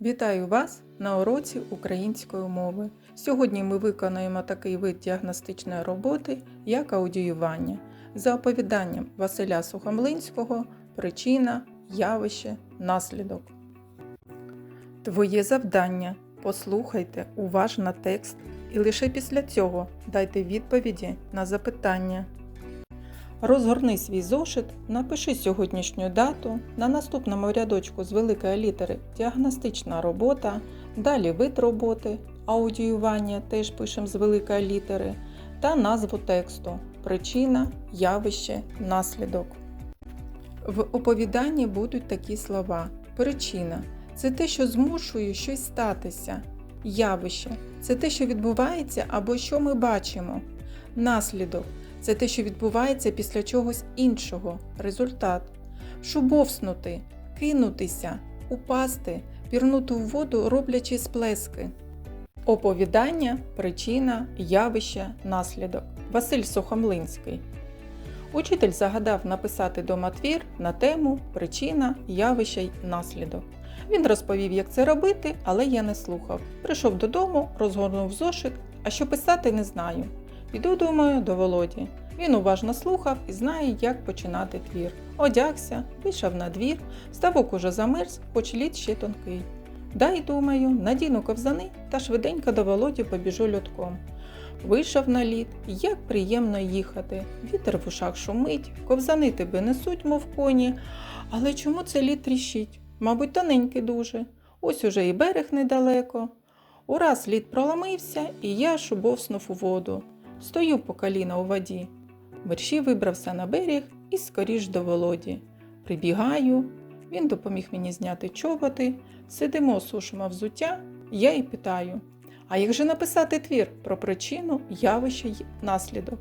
Вітаю вас на уроці української мови. Сьогодні ми виконуємо такий вид діагностичної роботи, як аудіювання, за оповіданням Василя Сухомлинського Причина, явище, наслідок. Твоє завдання послухайте уважно текст і лише після цього дайте відповіді на запитання. Розгорни свій зошит, напиши сьогоднішню дату, на наступному рядочку з великої літери діагностична робота, далі вид роботи, аудіювання теж пишемо з великої літери, та назву тексту причина, явище, наслідок. В оповіданні будуть такі слова: причина це те, що змушує щось статися, явище це те, що відбувається або що ми бачимо, наслідок. Це те, що відбувається після чогось іншого, результат. Шубовснути, кинутися, упасти, пірнути в воду, роблячи сплески. Оповідання, причина, явище, наслідок. Василь Сухомлинський. Учитель загадав написати дома твір на тему причина, явище й наслідок. Він розповів, як це робити, але я не слухав. Прийшов додому, розгорнув зошит, а що писати не знаю. Піду, думаю, до Володі. Він уважно слухав і знає, як починати твір. Одягся, вийшов на двір, ставок уже замерз, хоч лід ще тонкий. Дай, думаю, надіну ковзани та швиденько до Володі побіжу льотком. Вийшов на лід, як приємно їхати. Вітер в ушах шумить, ковзани тебе несуть, мов коні. Але чому це лід тріщить? Мабуть, тоненький дуже. Ось уже і берег недалеко. Ураз лід проламився, і я шубовснув у воду. Стою по коліна у воді. Мерщій вибрався на берег і скоріш до Володі. Прибігаю, він допоміг мені зняти чоботи, сидимо, сушимо взуття, я й питаю: а як же написати твір про причину, явище й наслідок?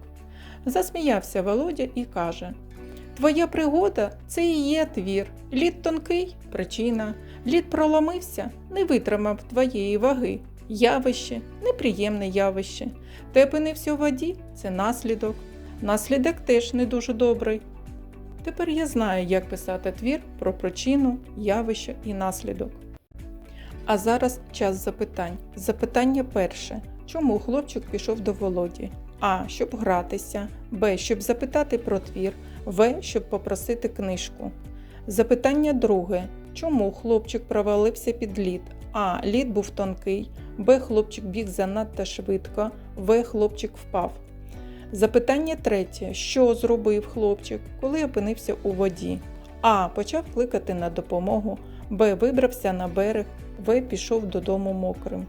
Засміявся Володя і каже: Твоя пригода це і є твір. Лід тонкий причина. Лід проламився, не витримав твоєї ваги. Явище, неприємне явище. Ти опинився у воді це наслідок. Наслідок теж не дуже добрий. Тепер я знаю, як писати твір про причину, явище і наслідок. А зараз час запитань. Запитання перше. Чому хлопчик пішов до Володі? А. Щоб гратися, Б. Щоб запитати про твір, В. Щоб попросити книжку. Запитання друге. Чому хлопчик провалився під лід? А. Лід був тонкий, Б. Хлопчик біг занадто швидко, В. Хлопчик впав. Запитання третє. Що зробив хлопчик, коли опинився у воді? А. Почав кликати на допомогу, Б. Вибрався на берег, В. Пішов додому мокрим.